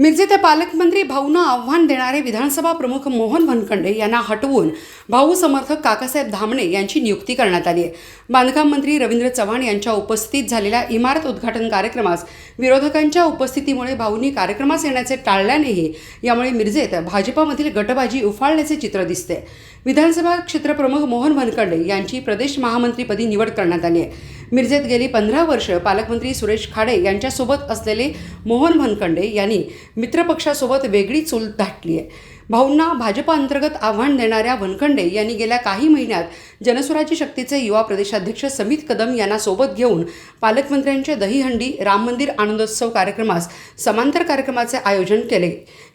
मिरजेत पालकमंत्री भाऊंना आव्हान देणारे विधानसभा प्रमुख मोहन भनकंडे यांना हटवून भाऊ समर्थक काकासाहेब धामणे यांची नियुक्ती करण्यात आली आहे. बांधकाम मंत्री रवींद्र चव्हाण यांच्या उपस्थितीत झालेल्या इमारत उद्घाटन कार्यक्रमास विरोधकांच्या उपस्थितीमुळे भाऊंनी कार्यक्रमास येण्याचे टाळल्यानेही यामुळे मिरजेत भाजपामधील गटबाजी उफाळल्याचे चित्र दिसते विधानसभा क्षेत्रप्रमुख मोहन भनकंडे यांची प्रदेश महामंत्रीपदी निवड करण्यात आली आहे. मिरजेत गेली पंधरा वर्ष पालकमंत्री सुरेश खाडे यांच्यासोबत असलेले मोहन भनकंडे यांनी मित्रपक्षासोबत वेगळी चूल धाटली आहे. भाऊंना भाजपा अंतर्गत आव्हान देणाऱ्या वनखंडे यांनी गेल्या काही महिन्यात जनस्वराज्य शक्तीचे युवा प्रदेशाध्यक्ष समित कदम यांना सोबत घेऊन पालकमंत्र्यांच्या दहीहंडी राम मंदिर आनंदोत्सव कार्यक्रमास समांतर कार्यक्रमाचे आयोजन केले.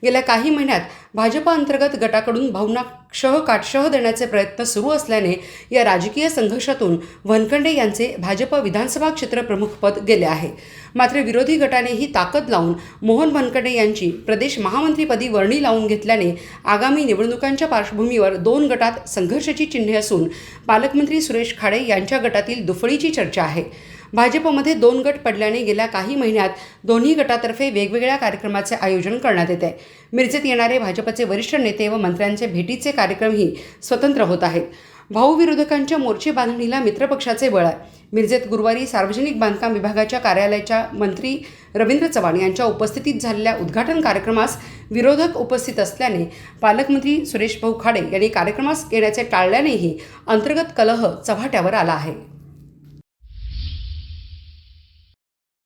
गेल्या काही महिन्यात भाजपा अंतर्गत गटाकडून भाऊंना क्षह काटशह देण्याचे प्रयत्न सुरू असल्याने या राजकीय संघर्षातून वनखंडे यांचे भाजप विधानसभा क्षेत्र प्रमुखपद गेले आहे. मात्र विरोधी गटानेही ताकद लावून मोहन वनखंडे यांची प्रदेश महामंत्रीपदी वर्णी लावून घेतल्याने आगामी निवडणुकांच्या पार्श्वभूमीवर दोन गटात संघर्षाची चिन्हे असून पालकमंत्री सुरेश खाडे यांच्या गटातील दुफळीची चर्चा आहे. भाजपमध्ये दोन गट पडल्याने गेल्या काही महिन्यात दोन्ही गटातर्फे वेगवेगळ्या कार्यक्रमाचे आयोजन करण्यात येते. मिरजेत येणारे भाजपचे वरिष्ठ नेते व मंत्र्यांचे भेटीचे कार्यक्रमही स्वतंत्र होत आहेत. भाऊ विरोधकांच्या मोर्चे बांधणीला मित्रपक्षाचे बळ आहे. मिरजेत गुरुवारी सार्वजनिक बांधकाम विभागाच्या कार्यालयाच्या मंत्री रवींद्र चव्हाण यांच्या उपस्थितीत झालेल्या उद्घाटन कार्यक्रमास विरोधक उपस्थित असल्याने पालकमंत्री सुरेश भाऊ खाडे यांनी कार्यक्रमास येण्याचे टाळल्यानेही अंतर्गत कलह चव्हाट्यावर आला आहे.